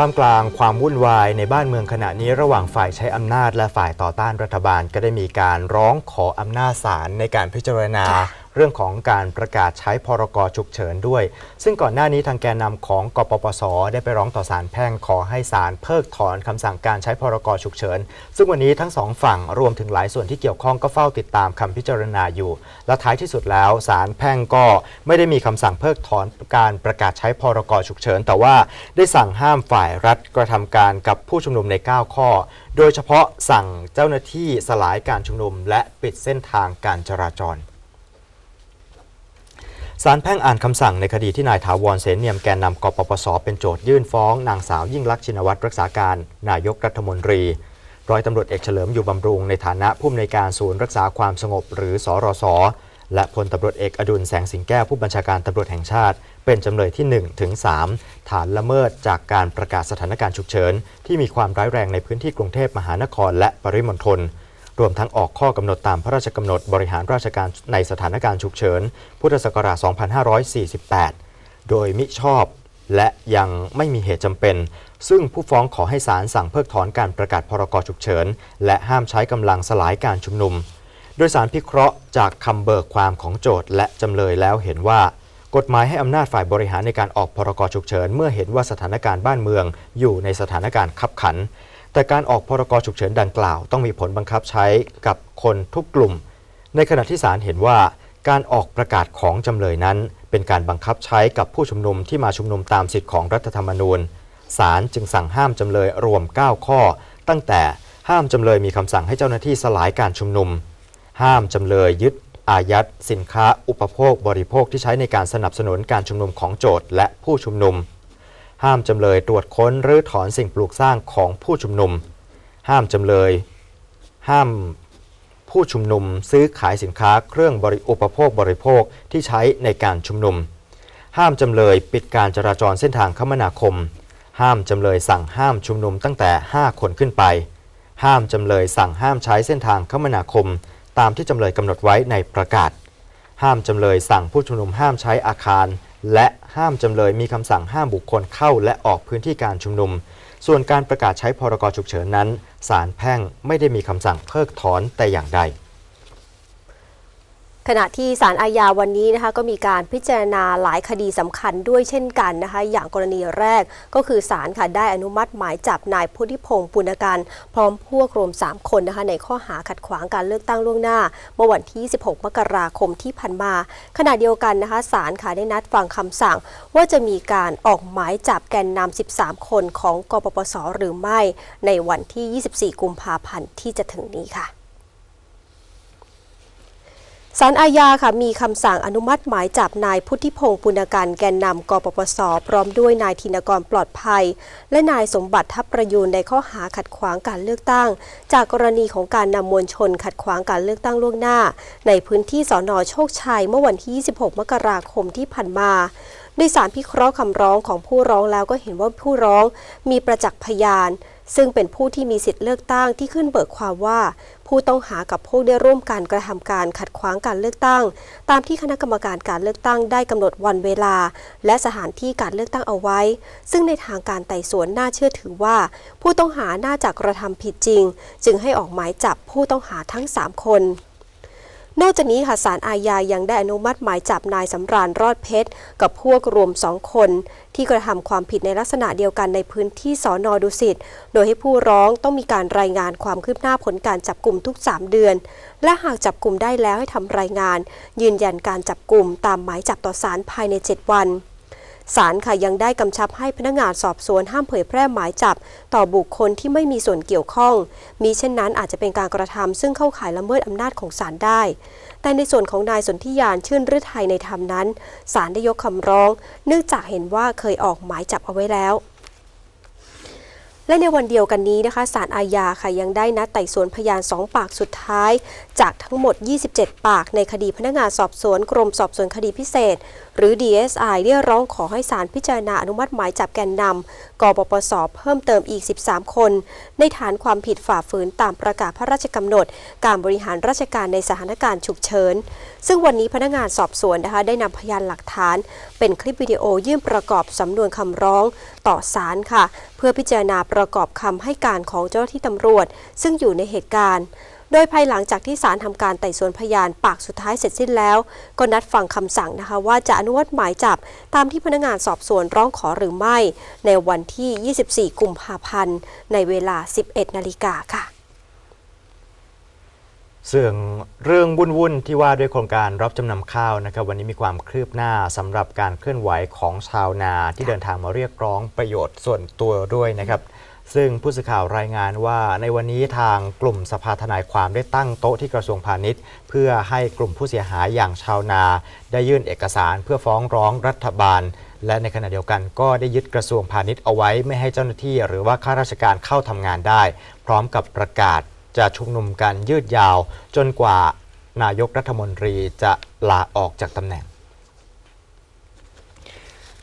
ท่ามกลางความวุ่นวายในบ้านเมืองขณะนี้ระหว่างฝ่ายใช้อำนาจและฝ่ายต่อต้านรัฐบาล ก็ได้มีการร้องขออำนาจศาลในการพิจารณา เรื่องของการประกาศใช้พรกฉุกเฉินด้วย ซึ่งก่อนหน้านี้ทางแกนนำของกปปส ได้ไปร้องต่อศาลแพ่งขอให้ศาลเพิกถอนคำสั่งการใช้พรกฉุกเฉิน ซึ่งวันนี้ทั้งสองฝั่งรวมถึงหลายส่วนที่เกี่ยวข้องก็เฝ้าติดตามคำพิจารณาอยู่ และท้ายที่สุดแล้วศาลแพ่งก็ไม่ได้มีคำสั่งเพิกถอนการประกาศใช้พรกฉุกเฉิน แต่ว่าได้สั่งห้ามฝ่ายรัฐกระทำการกับผู้ชุมนุมใน 9 ข้อ โดยเฉพาะสั่งเจ้าหน้าที่สลายการชุมนุม และปิดเส้นทางการจราจร ศาลแพ่งอ่านคำสั่งในคดีที่นายถาวรเสนเนียมแกนนำกปปส เป็นโจทยื่นฟ้อง นางสาวยิ่งลักษณ์ชินวัตรรักษาการ นายกรัฐมนตรี ร้อยตำรวจเอกเฉลิมอยู่บำรุงในฐานะผู้อำนวยการศูนย์รักษาความสงบหรือสอรส และพลตำรวจเอกอดุลแสงสิงแก้วผู้บัญชาการตำรวจแห่งชาติ เป็นจำเลยที่1ถึง3ฐานละเมิดจากการประกาศสถานการณ์ฉุกเฉินที่มีความร้ายแรงในพื้นที่กรุงเทพมหานคร และปริมณฑล รวมทั้งออกข้อกำหนดตามพระราชกำหนดบริหารราชการในสถานการณ์ฉุกเฉิน พุทธศักราช 2548 โดยมิชอบและยังไม่มีเหตุจำเป็น ซึ่งผู้ฟ้องขอให้ศาลสั่งเพิกถอนการประกาศพรกฉุกเฉิน และห้ามใช้กำลังสลายการชุมนุม โดยสารพิเคราะห์จากคำเบิกความของโจทย์และจำเลยแล้วเห็นว่า กฎหมายให้อำนาจฝ่ายบริหารในการออกพรกฉุกเฉิน เมื่อเห็นว่าสถานการณ์บ้านเมืองอยู่ในสถานการณ์ขับขัน แต่การออกพรกฉุกเฉินดังกล่าว ต้องมีผลบังคับใช้กับคนทุกกลุ่ม ในขณะที่ศาลเห็นว่า การออกประกาศของจำเลยนั้น เป็นการบังคับใช้กับผู้ชุมนุมที่มาชุมนุมตามสิทธิของรัฐธรรมนูญศาลจึงสั่งห้ามจำเลยรวม 9 ข้อ ตั้งแต่ห้ามจำเลยมีคำสั่งให้เจ้าหน้าที่สลายการชุมนุม ห้ามจำเลยยึดอายัดสินค้าอุปโภคบริโภคที่ใช้ในการสนับสนุนการชุมนุมของโจทย์และผู้ชุมนุม ห้ามจำเลยตรวจค้นหรือถอนสิ่งปลูกสร้างของผู้ชุมนุม ห้ามจำเลย ห้ามผู้ชุมนุมซื้อขายสินค้าเครื่องบริอุปโภคบริโภคที่ใช้ในการชุมนุม ห้ามจำเลยปิดการจราจรเส้นทางคมนาคม ห้ามจำเลยสั่งห้ามชุมนุมตั้งแต่ 5 คนขึ้นไป ห้ามจำเลยสั่งห้ามใช้เส้นทางคมนาคม ตามที่จำเลยกำหนดไว้ในประกาศ ห้ามจำเลยสั่งผู้ชุมนุมห้ามใช้อาคาร และห้ามจำเลยมีคำสั่งห้ามบุคคลเข้าและออกพื้นที่การชุมนุม ส่วนการประกาศใช้พรกฉุกเฉินนั้นศาลแพ่งไม่ได้มีคำสั่งเพิกถอนแต่อย่างใด ขณะที่ศาลอาญาวันนี้นะคะก็มีการพิจารณาหลายคดีสำคัญด้วยเช่นกันนะคะอย่างกรณีแรกก็คือศาลค่ะได้อนุมัติหมายจับนายพุทธิพงศ์ปุณการพร้อมพวกรวม 3 คนนะคะในข้อหาขัดขวางการเลือกตั้งล่วงหน้า เมื่อวันที่ 16 มกราคมที่ผ่านมา ขณะเดียวกันนะคะศาลค่ะได้นัดฟังคำสั่ง ว่าจะมีการออกหมายจับแกนนำ13 คนของกปปสหรือไม่ ในวันที่ 24 กุมภาพันธ์ที่จะถึงนี้ค่ะ ศาลอาญาค่ะมีคำสั่งอนุมัติหมายจับนายพุทธิพงศ์ปุณกันแกนนำกปปส พร้อมด้วยนายธินกรปลอดภัย และนายสมบัติทัพประยูนในข้อหาขัดขวางการเลือกตั้ง จากกรณีของการนำมวลชนขัดขวางการเลือกตั้งล่วงหน้า ในพื้นที่สอนอโชคชัยเมื่อวันที่ 26 มกราคมที่ผ่านมา โดยสารพิเคราะห์คำร้องของผู้ร้องแล้วก็เห็นว่าผู้ร้องมีประจักษ์พยาน ซึ่งเป็นผู้ที่มีสิทธิ์เลือกตั้งที่ขึ้นเบิกความว่า ผู้ต้องหากับผู้ได้ร่วมการกระทำการขัดขวางการเลือกตั้ง ตามที่คณะกรรมการการเลือกตั้งได้กำหนดวันเวลา และสถานที่การเลือกตั้งเอาไว้ ซึ่งในทางการไต่สวนน่าเชื่อถือว่า ผู้ต้องหาน่าจะกระทำผิดจริง จึงให้ออกหมายจับผู้ต้องหาทั้ง 3 คน นอกจากนี้ค่ะสารอาญายังได้อนุมัติหมายจับนายสำราญรอดเพชร กับพวกรวมสองคน ที่กระทำความผิดในลักษณะเดียวกันในพื้นที่สอนอดุสิตโดยให้ผู้ร้องต้องมีการรายงานความคืบหน้าผลการจับกลุ่มทุก 3 เดือน และหากจับกลุ่มได้แล้วให้ทำรายงาน ยืนยันการจับกลุ่มตามหมายจับต่อศาลภายใน 7 วัน ศาลค่ะยังได้กำชับให้พนักงานสอบสวนห้ามเผยแพร่หมายจับ ต่อบุคคลที่ไม่มีส่วนเกี่ยวข้อง มีเช่นนั้นอาจจะเป็นการกระทำซึ่งเข้าข่ายละเมิดอำนาจของศาลได้ แต่ในส่วนของนายสนธิยานชื่นฤทัยในธรรมนั้นศาลได้ยกคำร้อง เนื่องจากเห็นว่าเคยออกหมายจับเอาไว้แล้วและในวันเดียวกันนี้นะคะศาลอาญาค่ะยังได้นัดไต่สวนพยาน 2 ปากสุดท้าย จากทั้งหมด 27 ปากในคดีพนักงานสอบสวนกรมสอบสวนคดีพิเศษ หรือ DSI เรียกร้องขอให้ศาลพิจารณาอนุมัติหมายจับแกนนำกปปสเพิ่มเติมอีก 13 คน ในฐานความผิดฝ่าฝืนตามประกาศพระราชกำหนด การบริหารราชการในสถานการณ์ฉุกเฉิน ซึ่งวันนี้พนักงานสอบสวนนะคะได้นำพยานหลักฐาน เป็นคลิปวิดีโอยื่นประกอบสำนวนคำร้องต่อศาลค่ะ เพื่อพิจารณาประกอบคำให้การของเจ้าหน้าที่ตำรวจ ซึ่งอยู่ในเหตุการณ์ โดยภายหลังจากที่ศาลทำการไต่สวนพยานปากสุดท้ายเสร็จสิ้นแล้ว ก็นัดฟังคำสั่งนะคะว่าจะอนุมัติหมายจับตามที่พนักงานสอบสวนร้องขอหรือไม่ ในวันที่ 24 กุมภาพันธ์ ในเวลา 11 นาฬิกาค่ะส่วนเรื่องวุ่นๆที่ว่าด้วยโครงการรับจำนำข้าวนะครับวันนี้มีความคืบหน้าสำหรับการเคลื่อนไหวของชาวนาที่เดินทางมาเรียกร้องประโยชน์ส่วนตัวด้วยนะครับ ซึ่งผู้สื่อข่าวรายงานว่าในวันนี้ทางกลุ่มสภาทนายความได้ตั้งโต๊ะที่กระทรวงพาณิชย์ เพื่อให้กลุ่มผู้เสียหายอย่างชาวนา ได้ยื่นเอกสารเพื่อฟ้องร้องรัฐบาล และในขณะเดียวกันก็ได้ยึดกระทรวงพาณิชย์เอาไว้ไม่ให้เจ้าหน้าที่ หรือว่าข้าราชการเข้าทำงานได้ พร้อมกับประกาศจะชุมนุมกันยืดยาว จนกว่านายกรัฐมนตรีจะลาออกจากตำแหน่ง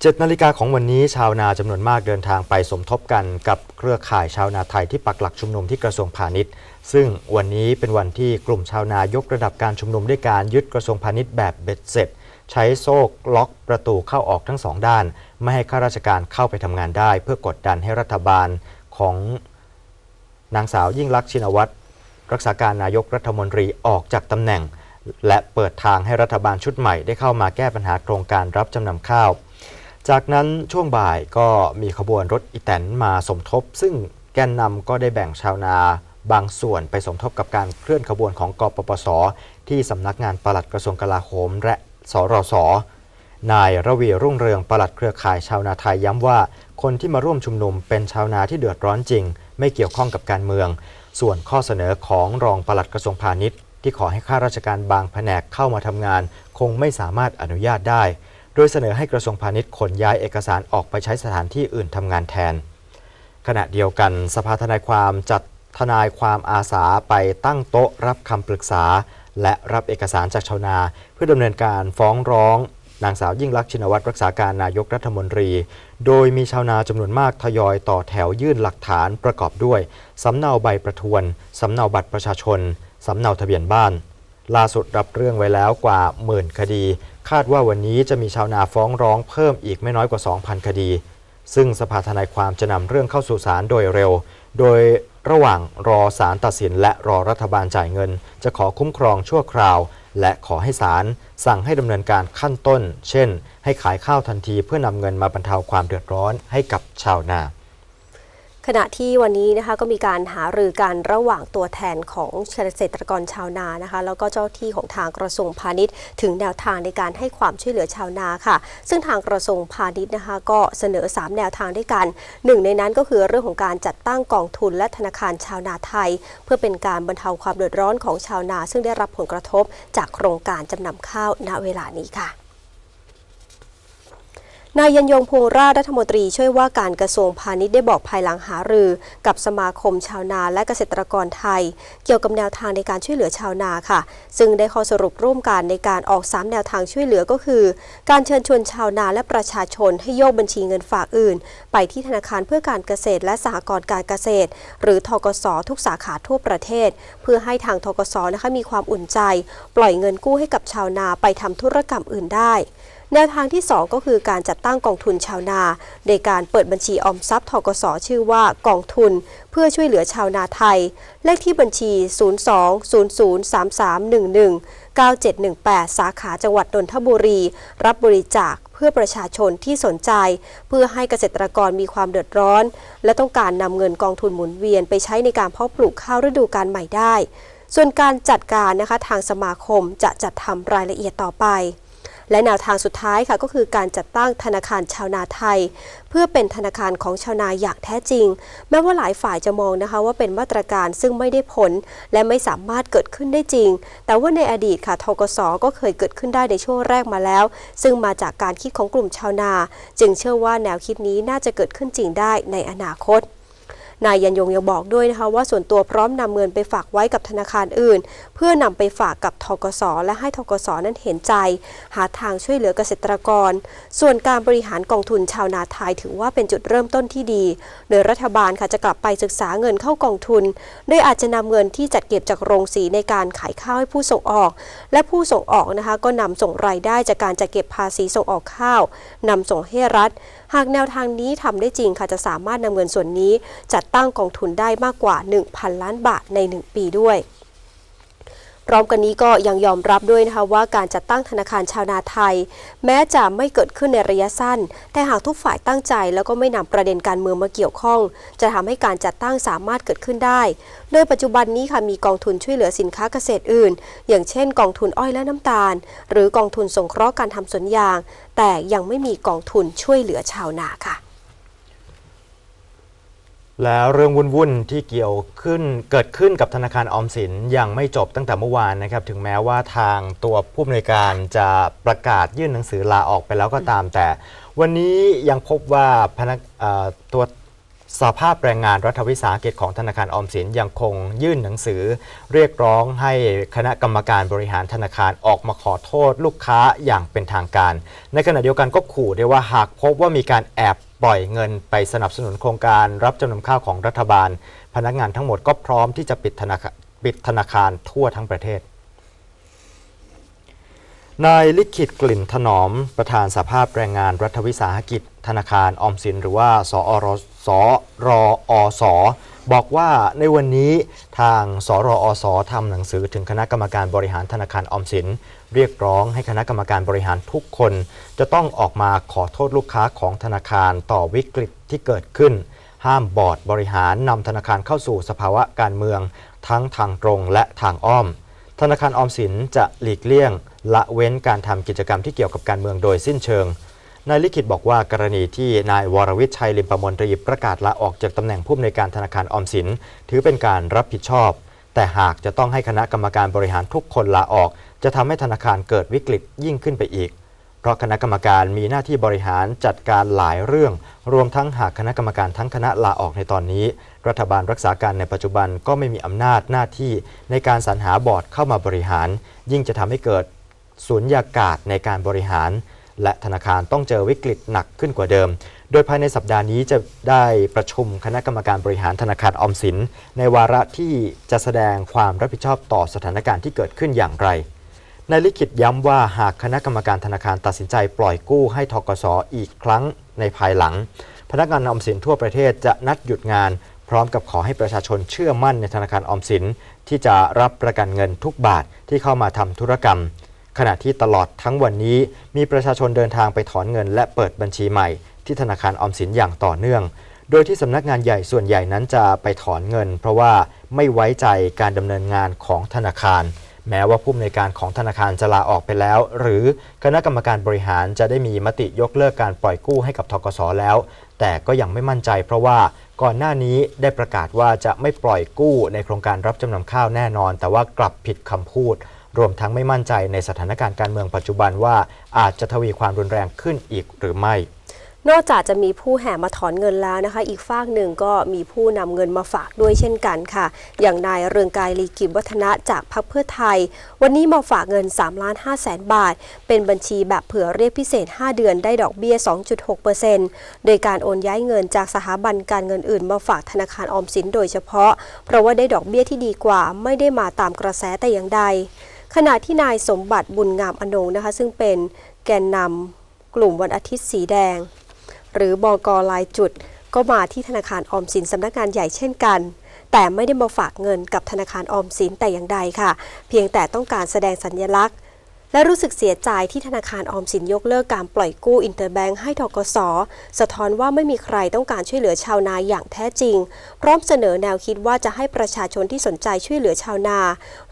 7นาฬิกาของวันนี้ชาวนาจำนวนมากเดินทางไปสมทบกันกับเครือข่ายชาวนาไทยที่ปักหลักชุมนุมที่กระทรวงพาณิชย์ ซึ่งวันนี้เป็นวันที่กลุ่มชาวนายกระดับการชุมนุมด้วยการยึดกระทรวงพาณิชย์แบบเบ็ดเสร็จ ใช้โซ่ล็อกประตูเข้าออกทั้งสองด้าน ไม่ให้ข้าราชการเข้าไปทำงานได้ เพื่อกดดันให้รัฐบาลของนางสาวยิ่งลักษณ์ชินวัตรรักษาการนายกรัฐมนตรีออกจากตำแหน่ง และเปิดทางให้รัฐบาลชุดใหม่ได้เข้ามาแก้ปัญหาโครงการรับจำนำข้าว จากนั้นช่วงบ่ายก็มีขบวนรถอีแตนมาสมทบ ซึ่งแกนนำก็ได้แบ่งชาวนาบางส่วนไปสมทบกับการเคลื่อนขบวนของกปปส ที่สำนักงานปลัดกระทรวงกลาโหม และสรสนายระวีรุ่งเรืองปลัดเครือข่ายชาวนาไทยย้ำว่า คนที่มาร่วมชุมนุมเป็นชาวนาที่เดือดร้อนจริง ไม่เกี่ยวข้องกับการเมือง ส่วนข้อเสนอของรองปลัดกระทรวงพาณิชย์ ที่ขอให้ข้าราชการบางแผนกเข้ามาทำงาน คงไม่สามารถอนุญาตได้ โดยเสนอให้กระทรวงพาณิชย์ขนย้ายเอกสารออกไปใช้สถานที่อื่นทำงานแทน ขณะเดียวกันสภาทนายความจัดทนายความอาสาไปตั้งโต๊ะรับคำปรึกษา และรับเอกสารจากชาวนา เพื่อดำเนินการฟ้องร้อง นางสาวยิ่งลักษณ์ชินวัตรรักษาการนายกรัฐมนตรี โดยมีชาวนาจำนวนมากทยอยต่อแถวยื่นหลักฐานประกอบด้วยสำเนาใบประทวนสำเนาบัตรประชาชนสำเนาทะเบียนบ้าน ล่าสุดรับเรื่องไว้แล้วกว่าหมื่นคดี คาดว่าวันนี้จะมีชาวนาฟ้องร้องเพิ่มอีกไม่น้อยกว่า 2,000 คดี ซึ่งสภาทนายความจะนำเรื่องเข้าสู่ศาลโดยเร็ว โดยระหว่างรอศาลตัดสินและรอรัฐบาลจ่ายเงิน จะขอคุ้มครองชั่วคราว และขอให้ศาลสั่งให้ดำเนินการขั้นต้น เช่น ให้ขายข้าวทันทีเพื่อนำเงินมาบรรเทาความเดือดร้อนให้กับชาวนา ขณะที่วันนี้นะคะก็มีการหารือกันระหว่างตัวแทนของเกษตรกรชาวนานะคะ แล้วก็เจ้าที่ของทางกระทรวงพาณิชย์ ถึงแนวทางในการให้ความช่วยเหลือชาวนาค่ะ ซึ่งทางกระทรวงพาณิชย์นะคะ ก็เสนอ 3 แนวทางด้วยกันหนึ่งในนั้นก็คือเรื่องของการจัดตั้งกองทุนและธนาคารชาวนาไทย เพื่อเป็นการบรรเทาความเดือดร้อนของชาวนา ซึ่งได้รับผลกระทบจากโครงการจำนำข้าวณเวลานี้ค่ะ นายยันยงพงราชรัฐมนตรีช่วยว่าการกระทรวงพาณิชย์ได้บอกภายหลังหารือ กับสมาคมชาวนาและเกษตรกรไทย เกี่ยวกับแนวทางในการช่วยเหลือชาวนาค่ะ ซึ่งได้ข้อสรุปร่วมกันในการออก 3 แนวทางช่วยเหลือก็คือ การเชิญชวนชาวนาและประชาชนให้โยกบัญชีเงินฝากอื่น ไปที่ธนาคารเพื่อการเกษตรและสหกรณ์การเกษตร หรือทกสทุกสาขาทั่วประเทศ เพื่อให้ทางทกสนะคะมีความอุ่นใจ ปล่อยเงินกู้ให้กับชาวนาไปทำธุรกรรมอื่นได้ แนวทางที่ 2 ก็คือการจัดตั้งกองทุนชาวนา โดยการเปิดบัญชีออมทรัพย์ทกสชื่อว่ากองทุน เพื่อช่วยเหลือชาวนาไทย เลขที่บัญชี 02-003311-9718 สาขาจังหวัดนนทบุรี รับบริจาคเพื่อประชาชนที่สนใจ เพื่อให้เกษตรกรมีความเดือดร้อน และต้องการนำเงินกองทุนหมุนเวียนไปใช้ในการเพาะปลูกข้าวฤดูกาลใหม่ได้ ส่วนการจัดการนะคะทางสมาคมจะจัดทำรายละเอียดต่อไป และแนวทางสุดท้ายค่ะก็คือการจัดตั้งธนาคารชาวนาไทย เพื่อเป็นธนาคารของชาวนาอย่างแท้จริง แม้ว่าหลายฝ่ายจะมองนะคะว่าเป็นมาตรการซึ่งไม่ได้ผล และไม่สามารถเกิดขึ้นได้จริง แต่ว่าในอดีตค่ะทกสก็เคยเกิดขึ้นได้ในช่วงแรกมาแล้ว ซึ่งมาจากการคิดของกลุ่มชาวนา จึงเชื่อว่าแนวคิดนี้น่าจะเกิดขึ้นจริงได้ในอนาคต นายยันยงยังบอกด้วยนะคะว่าส่วนตัวพร้อมนำเงินไปฝากไว้กับธนาคารอื่น เพื่อนำไปฝากกับทกสและให้ทกสนั้นเห็นใจ หาทางช่วยเหลือเกษตรกร ส่วนการบริหารกองทุนชาวนาไทยถือว่าเป็นจุดเริ่มต้นที่ดี โดยรัฐบาลค่ะจะกลับไปศึกษาเงินเข้ากองทุน โดยอาจจะนำเงินที่จัดเก็บจากโรงสีในการขายข้าวให้ผู้ส่งออก และผู้ส่งออกนะคะก็นำส่งรายได้จากการจัดเก็บภาษีส่งออกข้าวนำส่งให้รัฐ หากแนวทางนี้ทำได้จริงค่ะจะสามารถนำเงินส่วนนี้ จัดตั้งกองทุนได้มากกว่า 1,000 ล้านบาทใน 1 ปีด้วย พร้อมกันนี้ก็ยังยอมรับด้วยนะคะว่าการจัดตั้งธนาคารชาวนาไทย แม้จะไม่เกิดขึ้นในระยะสั้น แต่หากทุกฝ่ายตั้งใจ แล้วก็ไม่นำประเด็นการเมืองมาเกี่ยวข้อง จะทำให้การจัดตั้งสามารถเกิดขึ้นได้ โดยปัจจุบันนี้ค่ะมีกองทุนช่วยเหลือสินค้าเกษตรอื่น อย่างเช่น กองทุนอ้อยและน้ำตาล หรือกองทุนสงเคราะห์การทำสวนยาง แต่ยังไม่มีกองทุนช่วยเหลือชาวนาค่ะ แล้วเรื่องวุ่นๆที่เกี่ยวขึ้นเกิดขึ้นกับธนาคารออมสินยังไม่จบตั้งแต่เมื่อวานนะครับ ถึงแม้ว่าทางตัวผู้อำนวยการจะประกาศยื่นหนังสือลาออกไปแล้วก็ตามแต่ วันนี้ยังพบว่าพนักตัว สภาพแรงงานรัฐวิสาหกิจของธนาคารออมสินยังคงยื่นหนังสือ เรียกร้องให้คณะกรรมการบริหารธนาคารออกมาขอโทษลูกค้าอย่างเป็นทางการ ในขณะเดียวกันก็ขู่ด้วยว่าหากพบว่ามีการแอบปล่อยเงินไปสนับสนุนโครงการรับจำนำข้าวของรัฐบาล พนักงานทั้งหมดก็พร้อมที่จะปิดธนาคารปิดธนาคารทั่วทั้งประเทศ นายลิขิตกลิ่นถนอมประธานสภาพแรงงานรัฐวิสาหกิจ ธนาคารออมสิน หรือว่า สอรสรอสบอกว่าในวันนี้ทางสรอสทำหนังสือถึงคณะกรรมการบริหารธนาคารออมสิน เรียกร้องให้คณะกรรมการบริหารทุกคน จะต้องออกมาขอโทษลูกค้าของธนาคารต่อวิกฤตที่เกิดขึ้น ห้ามบอร์ดบริหารนำธนาคารเข้าสู่สภาวะการเมือง ทั้งทางตรงและทางอ้อม ธนาคารออมสินจะหลีกเลี่ยง ละเว้นการทำกิจกรรมที่เกี่ยวกับการเมืองโดยสิ้นเชิง นายลิขิตบอกว่ากรณีที่นายวรวิชัยลิมประมนตรีประกาศลาออกจากตำแหน่งผู้อำนวยการธนาคารออมสิน ถือเป็นการรับผิดชอบ แต่หากจะต้องให้คณะกรรมการบริหารทุกคนลาออก จะทำให้ธนาคารเกิดวิกฤตยิ่งขึ้นไปอีก เพราะคณะกรรมการมีหน้าที่บริหารจัดการหลายเรื่อง รวมทั้งหากคณะกรรมการทั้งคณะลาออกในตอนนี้ รัฐบาลรักษาการในปัจจุบันก็ไม่มีอำนาจหน้าที่ในการสรรหาบอร์ดเข้ามาบริหาร ยิ่งจะทำให้เกิด สุญญากาศในการบริหาร และธนาคารต้องเจอวิกฤตหนักขึ้นกว่าเดิม โดยภายในสัปดาห์นี้จะได้ประชุมคณะกรรมการบริหารธนาคารออมสิน ในวาระที่จะแสดงความรับผิดชอบต่อสถานการณ์ที่เกิดขึ้นอย่างไรนายลิขิตย้ำว่าหากคณะกรรมการธนาคารตัดสินใจปล่อยกู้ให้ทกสอีกครั้งในภายหลัง พนักงานออมสินทั่วประเทศจะนัดหยุดงาน พร้อมกับขอให้ประชาชนเชื่อมั่นในธนาคารออมสิน ที่จะรับประกันเงินทุกบาทที่เข้ามาทำธุรกรรม ขณะที่ตลอดทั้งวันนี้มีประชาชนเดินทางไปถอนเงิน และเปิดบัญชีใหม่ ที่ธนาคารออมสินอย่างต่อเนื่อง โดยที่สำนักงานใหญ่ส่วนใหญ่นั้นจะไปถอนเงิน เพราะว่าไม่ไว้ใจการดำเนินงานของธนาคาร แม้ว่าผู้อำนวยการของธนาคารจะลาออกไปแล้ว หรือคณะกรรมการบริหารจะได้มีมติยกเลิกการปล่อยกู้ให้กับทกสแล้ว แต่ก็ยังไม่มั่นใจ เพราะว่าก่อนหน้านี้ได้ประกาศว่าจะไม่ปล่อยกู้ในโครงการรับจำนำข้าวแน่นอน แต่ว่ากลับผิดคำพูด รวมทั้งไม่มั่นใจในสถานการณ์การเมืองปัจจุบันว่าอาจจะทวีความรุนแรงขึ้นอีกหรือไม่ นอกจากจะมีผู้แห่มาถอนเงินแล้วนะคะ อีกฝากหนึ่งก็มีผู้นำเงินมาฝากด้วยเช่นกันค่ะ อย่างนายเรืองกายลีกิจวัฒนะจากพรรคเพื่อไทย วันนี้มาฝากเงิน3ล้าน5แสนบาท เป็นบัญชีแบบเผื่อเรียกพิเศษ 5 เดือนได้ดอกเบี้ย 2.6%โดยการโอนย้ายเงินจากสถาบันการเงินอื่น มาฝากธนาคารออมสินโดยเฉพาะ เพราะว่าได้ดอกเบี้ยที่ดีกว่าไม่ได้มาตามกระแสแต่อย่างใด ขณะที่นายสมบัติบุญงามอนงนะคะ ซึ่งเป็นแกนนำกลุ่มวันอาทิตย์สีแดง หรือบกลายจุด ก็มาที่ธนาคารออมสินสำนักงานใหญ่เช่นกัน แต่ไม่ได้มาฝากเงินกับธนาคารออมสินแต่อย่างใดค่ะ เพียงแต่ต้องการแสดงสัญลักษณ์ และรู้สึกเสียใจที่ธนาคารออมสินยกเลิกการปล่อยกู้อินเตอร์แบงค์ให้ทกสสะท้อนว่าไม่มีใครต้องการช่วยเหลือชาวนาอย่างแท้จริง พร้อมเสนอแนวคิดว่าจะให้ประชาชนที่สนใจช่วยเหลือชาวนา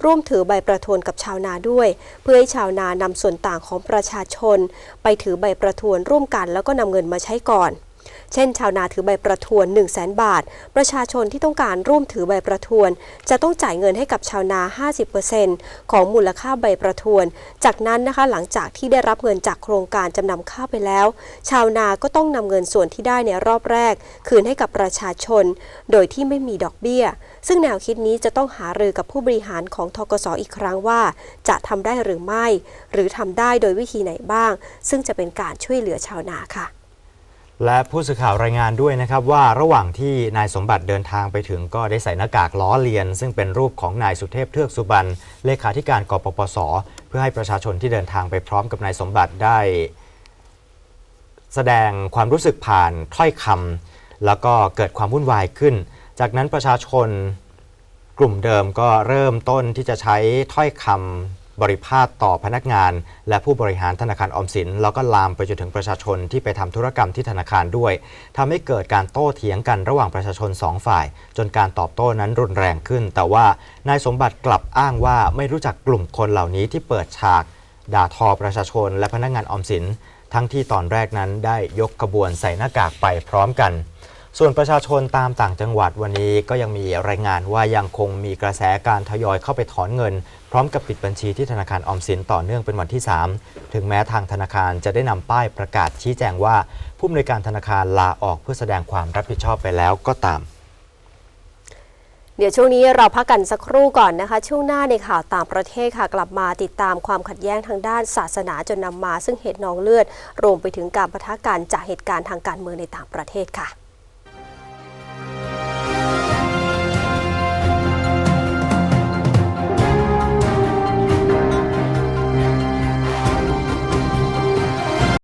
ร่วมถือใบประทวนกับชาวนาด้วย เพื่อให้ชาวนานำส่วนต่างของประชาชน ไปถือใบประทวนร่วมกันแล้วก็นำเงินมาใช้ก่อน เช่น ชาวนาถือใบประทวน 1 0 0 0 0แบาท ประชาชนที่ต้องการร่วมถือใบประทวน จะต้องจ่ายเงินให้กับชาวนา 50%ของมูลค่าใบประทวน จากนั้นนะคะหลังจากที่ได้รับเงินจากโครงการจำนำข้าวไปแล้ว ชาวนาก็ต้องนำเงินส่วนที่ได้ในรอบแรก คืนให้กับประชาชน โดยที่ไม่มีดอกเบี้ย ซึ่งแนวคิดนี้จะต้องหารือกับผู้บริหารของทกสอีกครั้งว่า จะทำได้หรือไม่ หรือทำได้โดยวิธีไหนบ้าง ซึ่งจะเป็นการช่วยเหลือชาวนาค่ะ และผู้สื่อข่าวรายงานด้วยนะครับว่าระหว่างที่นายสมบัติเดินทางไปถึงก็ได้ใส่หน้ากากล้อเลียน ซึ่งเป็นรูปของนายสุเทพเทือกสุบรรณเลขาธิการกปปส เพื่อให้ประชาชนที่เดินทางไปพร้อมกับนายสมบัติได้ แสดงความรู้สึกผ่านถ้อยคำแล้วก็เกิดความวุ่นวายขึ้น จากนั้นประชาชนกลุ่มเดิมก็เริ่มต้นที่จะใช้ถ้อยคำ บริพาทต่อพนักงาน และผู้บริหารธนาคารออมสิน แล้วก็ลามไปจนถึงประชาชนที่ไปทำธุรกรรมที่ธนาคารด้วยทำให้เกิดการโต้เถียงกันระหว่างประชาชนสองฝ่าย จนการตอบโต้นั้นรุนแรงขึ้น แต่ว่านายสมบัติกลับอ้างว่าไม่รู้จักกลุ่มคนเหล่านี้ที่เปิดฉาก ด่าทอประชาชน และพนักงานออมสิน ทั้งที่ตอนแรกนั้นได้ยกขบวนใส่หน้ากากไปพร้อมกันส่วนประชาชนตามต่างจังหวัดวันนี้ก็ยังมีรายงานว่ายังคงมีกระแสการทยอยเข้าไปถอนเงิน พร้อมกับปิดบัญชีที่ธนาคารออมสินต่อเนื่องเป็นวันที่ 3 ถึงแม้ทางธนาคารจะได้นำป้ายประกาศชี้แจงว่า ผู้อำนวยการธนาคารลาออกเพื่อแสดงความรับผิดชอบไปแล้วก็ตาม เดี๋ยวช่วงนี้เราพักกันสักครู่ก่อนนะคะ ช่วงหน้าในข่าวต่างประเทศค่ะ กลับมาติดตามความขัดแย้งทางด้านศาสนาจนนำมา ซึ่งเหตุนองเลือด รวมไปถึงการประทะกันจากเหตุการณ์ทางการเมืองในต่างประเทศค่ะ